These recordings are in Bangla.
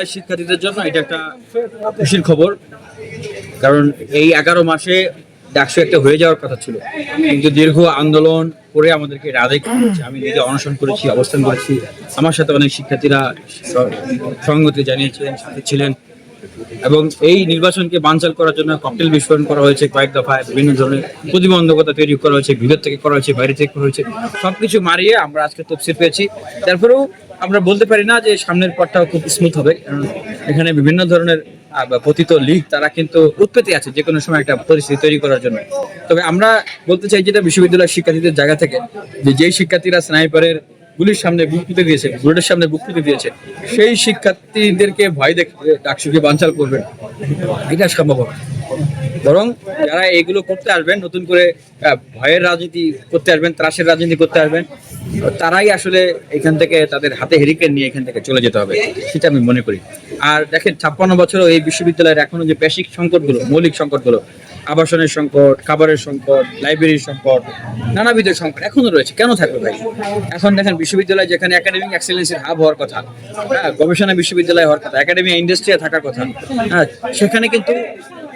বিশ্ববিদ্যালয়ের শিক্ষার্থীদের জন্য এটা একটা খুশির খবর। কারণ এই এগারো মাসে ডাকসু একটা হয়ে যাওয়ার কথা ছিল। কিন্তু দীর্ঘ আন্দোলন করে আমাদেরকে এটা আদায় করতে হয়েছে। আমি নিজে অনশন করেছি, অবস্থান করেছি। আমার সাথে অনেক শিক্ষার্থীরা স- সংগতি জানিয়েছিলেন সাথে ছিলেন। এবং এই নির্বাচনকে বানচাল করার জন্য ককটেল বিস্ফোরণ করা হয়েছে কয়েক দফায়, বিভিন্ন ধরনের প্রতিবন্ধকতা তৈরি করা হয়েছে ভিতর থেকে করা হয়েছে, বাইরে থেকে করা হয়েছে। সবকিছু মারিয়ে আমরা আজকে তফসিল পেয়েছি। তারপরেও আমরা বলতে পারি না যে সামনের পথটাও খুব স্মুথ হবে, কারণ এখানে বিভিন্ন ধরনের পতিত লীগ, তারা কিন্তু উৎপত্তি আছে যে কোনো সময় একটা পরিস্থিতি তৈরি করার জন্য। তবে আমরা বলতে চাই যেটা বিশ্ববিদ্যালয়ের শিক্ষার্থীদের জায়গা থেকে, যে যেই শিক্ষার্থীরা স্নাইপারের গুলির সামনে বুক পেতে দিয়েছে, বুলেটের সামনে বুক পেতে দিয়েছে, সেই শিক্ষার্থীদেরকে ভয় দেখে ডাকসুকে বাঞ্চাল করবেন এটা সম্ভব হবে বরং যারা এগুলো করতে আসবেন, নতুন করে ভয়ের রাজনীতি করতে আসবেন, ত্রাসের রাজনীতি করতে আসবেন তারাই আসলে এখান থেকে তাদের হাতে হেরিকেন নিয়ে এখান থেকে চলে যেতে হবে, সেটা আমি মনে করি। আর দেখেন, ছাপ্পান্ন বছরও এই বিশ্ববিদ্যালয়ের এখনও যে বেসিক সংকটগুলো, মৌলিক সংকটগুলো, আবাসনের সংকট, খাবারের সংকট লাইব্রেরির সংকট, নানাবিধ সংকট এখনও রয়েছে। কেন থাকবে ভাই? এখন দেখেন, বিশ্ববিদ্যালয় যেখানে একাডেমিক এক্সেলেন্সের হাব হওয়ার কথা হ্যাঁ গবেষণা বিশ্ববিদ্যালয় হওয়ার কথা একাডেমি ইন্ডাস্ট্রি থাকার কথা হ্যাঁ সেখানে কিন্তু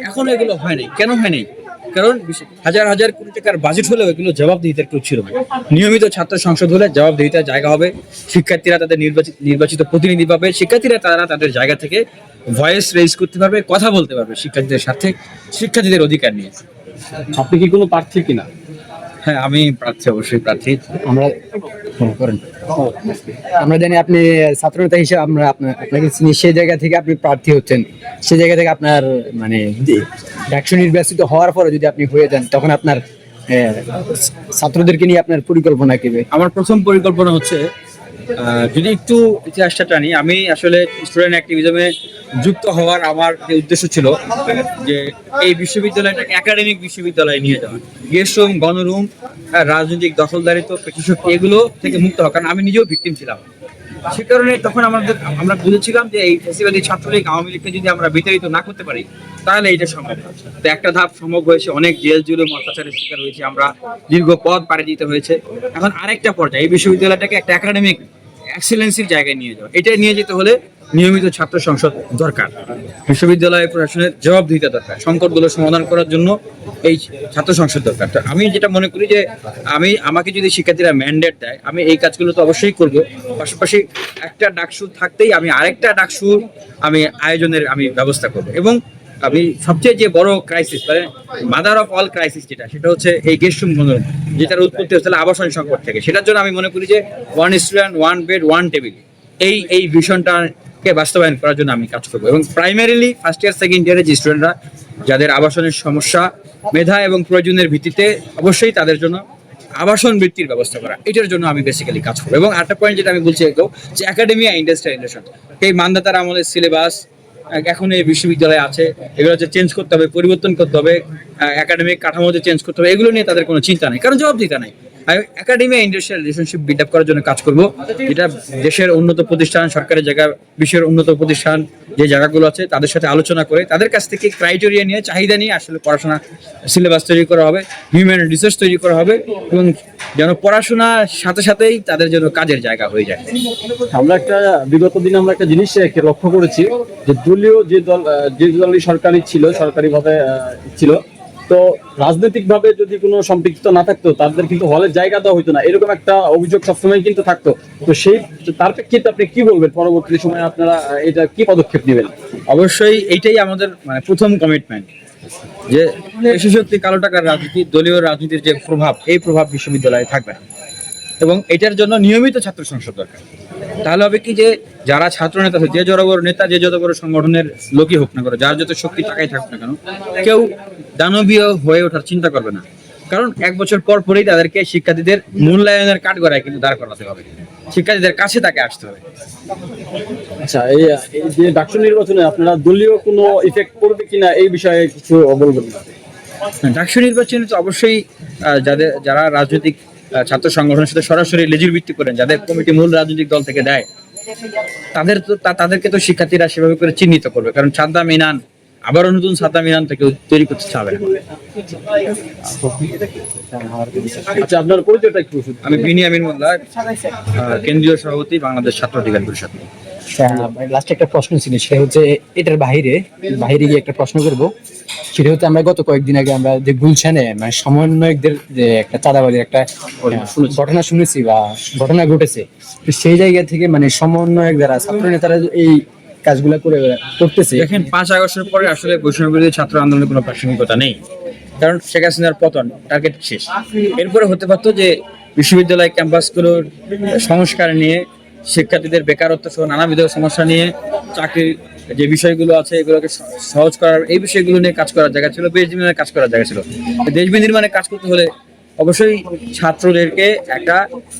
এখনও এগুলো হয় নাই। কেন হয় নাই? কারণ হাজার হাজার কোটি টাকার বাজেট হলেও এগুলো জবাবদিহিতার কেউ ছিল না। নিয়মিত ছাত্র সংসদ হলে জবাবদিহিতার জায়গা হবে শিক্ষার্থীরা তাদের নির্বাচিত নির্বাচিত প্রতিনিধি পাবে শিক্ষার্থীরা তারা তাদের জায়গা থেকে ভয়েস রেজ করতে পারবে কথা বলতে পারবে শিক্ষার্থীদের সাথে শিক্ষার্থীদের অধিকার নিয়ে। আপনি কি কোনো প্রার্থী কিনা? হ্যাঁ আমি প্রার্থী অবশ্যই প্রার্থী। আমরা করেন। আমরা জানি আপনি ছাত্রনেতা হিসেবে আমরা আপনার আপনাকে চিনি সেই জায়গা থেকে আপনি প্রার্থী হচ্ছেন। সেই জায়গা থেকে আপনার মানে ডাকসু নির্বাচিত হওয়ার পরে যদি আপনি হয়ে যান তখন আপনার ছাত্রদেরকে নিয়ে আপনার পরিকল্পনা কেবে আমার প্রথম পরিকল্পনা হচ্ছে যদি একটু ইতিহাসটা টানি, আমি আসলে স্টুডেন্ট অ্যাক্টিভিজমে যুক্ত হওয়ার আমার উদ্দেশ্য ছিল, যে এই বিশ্ববিদ্যালয়টাকে একাডেমিক বিশ্ববিদ্যালয়ে নিয়ে যাওয়া। গেস্ট রুম গণরুম রাজনৈতিক দখলদারিত্ব পেশিশক্তি এগুলো থেকে মুক্ত হওয়া, কারণ আমি নিজেও ভিকটিম ছিলাম। সে কারণে তখন আমাদের, আমরা বুঝেছিলাম যে এই ফেসিবাদী ছাত্রলীগ আওয়ামী লীগকে যদি আমরা বিতাড়িত না করতে পারি, তাহলে এটা সম্ভব তো একটা ধাপ সম্ভব হয়েছে, অনেক জেল, জুলুম, অত্যাচারের শিকার হয়েছে আমরা। দীর্ঘ পথ পাড়ি দিতে হয়েছে। এখন আরেকটা পর্যায়ে, এই বিশ্ববিদ্যালয়টাকে একটা একাডেমিক এক্সিলেন্সির জায়গায় নিয়ে যাওয়া। এটা নিয়ে যেতে হলে নিয়মিত ছাত্র সংসদ দরকার। বিশ্ববিদ্যালয় প্রশাসনের জবাবদিহিতা দরকার। সংকটগুলো সমাধান করার জন্য এই ছাত্র সংসদ দরকার। তো আমি যেটা মনে করি যে, আমি, আমাকে যদি শিক্ষার্থীরা ম্যান্ডেট দেয়, আমি এই কাজগুলো তো অবশ্যই করব। পাশাপাশি একটা ডাকসু থাকতেই আমি আরেকটা ডাকসু আমি আয়োজনের আমি ব্যবস্থা করব। এবং আমি সবচেয়ে যে বড় ক্রাইসিস মানে মাদার অফ অল ক্রাইসিস যেটা, সেটা হচ্ছে এই গেস্ট রুম যেটার উৎপত্তি হচ্ছে আবাসন সংকট থেকে। সেটার জন্য আমি মনে করি যে one student one bed one table এই এই ভিশনটাকে বাস্তবায়ন করার জন্য আমি কাজ করব। এবং প্রাইমারিলি ফার্স্ট ইয়ার সেকেন্ড ইয়ারে যে স্টুডেন্টরা যাদের আবাসনের সমস্যা, মেধা এবং প্রয়োজনের ভিত্তিতে অবশ্যই তাদের জন্য আবাসন বৃত্তির ব্যবস্থা করা, এটার জন্য আমি বেসিক্যালি কাজ করব। এবং আরেকটা পয়েন্ট যেটা আমি বলছি এগো যে একাডেমিয়া ইন্ডাস্ট্রিয়াল রিলেশন এই মান্দাতার আমলের সিলেবাস এখন এই বিশ্ববিদ্যালয়ে আছে। এগুলো হচ্ছে চেঞ্জ করতে হবে, পরিবর্তন করতে হবে একাডেমিক কাঠামোতে চেঞ্জ করতে হবে। এগুলো নিয়ে তাদের কোনো চিন্তা নেই, কারণ জবাবদিহিতা নেই। Academy industrial relationship build up করার জন্য কাজ করব। যেটা দেশের উন্নত প্রতিষ্ঠান সরকারি জায়গা, বিশ্বের উন্নত প্রতিষ্ঠান যে জায়গাগুলো আছে, তাদের সাথে আলোচনা করে, তাদের কাছ থেকে ক্রাইটেরিয়া নিয়ে, চাহিদা নিয়ে আসলে পড়াশোনা সিলেবাস তৈরি করা হবে হিউম্যান রিসার্চ তৈরি করা হবে এবং যেন পড়াশোনার সাথে সাথেই তাদের জন্য কাজের জায়গা হয়ে যায়। আমরা একটা বিগত দিনে আমরা একটা জিনিস লক্ষ্য করেছি যে দলীয় যে দল যে দলই সরকারি ছিল সরকারি ভাবে ছিল তো রাজনৈতিক ভাবে যদি কোনো সম্পৃক্ত না থাকতো তাদের কিন্তু হলের জায়গা দেওয়া হতো না। এরকম একটা অভিযোগ সবসময় কিন্তু থাকতো। তো সেই তার প্রেক্ষিতে আপনি কি বলবেন? পরবর্তী সময়ে আপনারা এটা কি পদক্ষেপ নেবেন? অবশ্যই এইটাই আমাদের মানে প্রথম কমিটমেন্ট যে শক্তি কালো টাকার রাজনীতি, দলীয় রাজনীতির যে প্রভাব, এই প্রভাব বিশ্ববিদ্যালয়ে থাকবে না। এবং এটার জন্য নিয়মিত ছাত্র সংসদ দরকার। তাহলে হবে কি যে, যারা ছাত্র নেতা যে যত বড় নেতা, যে যত বড় সংগঠনের লোকই হোক না করো যার যত শক্তি, টাকাই থাকুক না কেন, কেউ দানবীয় হয়ে ওঠার চিন্তা করবে না। কারণ এক বছর পর পরেই তাদেরকে শিক্ষার্থীদের মূল্যায়নের কাঠ গড়ায় কিন্তু দাঁড় করাতে হবে। শিক্ষার্থীদের কাছে তাকে আসতে হবে। আচ্ছা এই যে ডাকসু নির্বাচনে আপনারা দলীয় কোনো ইফেক্ট পড়বে কিনা এই বিষয়ে কিছু বলবেন ডাকসু নির্বাচনে তো অবশ্যই যাদের যারা রাজনৈতিক ছাত্র সংগঠনের সাথে সরাসরি লেজুর ভিত্তি করেন যাদের কমিটি মূল রাজনৈতিক দল থেকে দেয় তাদের তো তাদেরকে তো শিক্ষার্থীরা সেভাবে করে চিহ্নিত করবে। কারণ সাদ্দাম ইনান আবারও নতুন ছাত্র মিলান থেকে তৈরি করতে চাবে। আচ্ছা আপনার পরিচয়টা একটু আমি বিনিয়ামিন মোল্লা কেন্দ্রীয় সভাপতি বাংলাদেশ ছাত্র অধিকার পরিষদ। লাস্ট একটা প্রশ্ন ছিল সেটা হচ্ছে এটার বাইরে বাইরে গিয়ে একটা প্রশ্ন করব। সেটা হচ্ছে আমরা গত কয়েকদিন আগে আমরা যে গুলশানে মানে সমন্বয়কদের যে একটা চাঁদাবাজির একটা ঘটনা শুনেছি। বা ঘটনা ঘটেছে। সেই জায়গা থেকে মানে সমন্বয়ক যারা ছাত্র নেতারা এই কাজগুলা করে করতেছে। দেখেন, পাঁচ আগস্টের পরে আসলে বৈষম্য বিরোধী ছাত্র আন্দোলনের কোনো প্রাসঙ্গিকতা নেই। কারণ শেখ হাসিনার পতন টার্গেট শেষ। এরপরে হতে পারতো যে বিশ্ববিদ্যালয় ক্যাম্পাসগুলোর সংস্কার নিয়ে শিক্ষার্থীদের বেকারত্ব সহ নানাবিধ সমস্যা নিয়ে চাকরির যে বিষয়গুলো আছে, এগুলোকে সহজ করার, এই বিষয়গুলো নিয়ে কাজ করার জায়গা ছিল দেশ নির্মাণের কাজ করার জায়গা ছিল। দেশ নির্মাণে কাজ করতে হলে অবশ্যই ছাত্রদেরকে একটা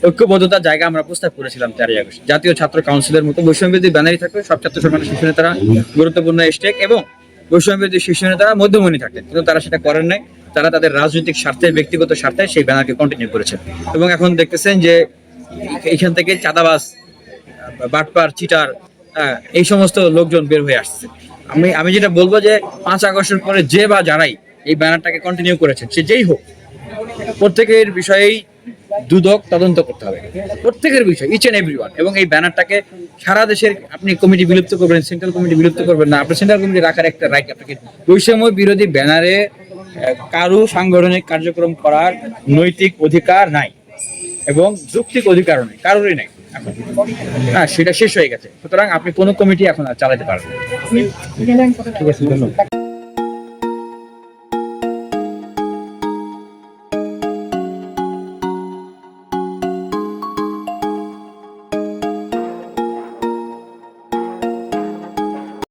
ঐক্যবদ্ধতার জায়গা আমরা প্রস্তাব করেছিলাম তেরোই আগস্ট। জাতীয় ছাত্র কাউন্সিলের মতো বৈষম্যবিরোধী ব্যানারই থাকবে সব ছাত্র সংগঠনের শীর্ষ নেতারা গুরুত্বপূর্ণ স্টেক এবং বৈষম্যবিরোধী শীর্ষ নেতারা মধ্যমণি থাকতেন কিন্তু তারা সেটা করেন নাই। তারা তাদের রাজনৈতিক স্বার্থে ব্যক্তিগত স্বার্থে সেই ব্যানারকে কন্টিনিউ করেছেন। এবং এখন দেখতেছেন যে এইখান থেকে চাঁদাবাস বাটপার চিটার আহ, এই সমস্ত লোকজন বের হয়ে আসছে। আমি আমি যেটা বলব যে পাঁচ আগস্টের পরে যে বা যারাই এই ব্যানারটাকে কন্টিনিউ করেছেন সে যেই হোক প্রত্যেকের বিষয়েই দুদক তদন্ত করতে হবে। প্রত্যেকের বিষয় ইচ এন্ড এভরি এবং এই ব্যানারটাকে সারা দেশের, আপনি কমিটি বিলুপ্ত করবেন সেন্ট্রাল কমিটি বিলুপ্ত করবেন না। আপনার সেন্ট্রাল কমিটি রাখার একটা রাইট আপনাকে বৈষম্য বিরোধী ব্যানারে কারও সাংগঠনিক কার্যক্রম করার নৈতিক অধিকার নাই এবং যৌক্তিক অধিকারও নেই, কারোরই নাই। হ্যাঁ সেটা শেষ হয়ে গেছে। সুতরাং আপনি কোনো কমিটি এখন আর চালাতে পারবেন ঠিক আছে, ধন্যবাদ।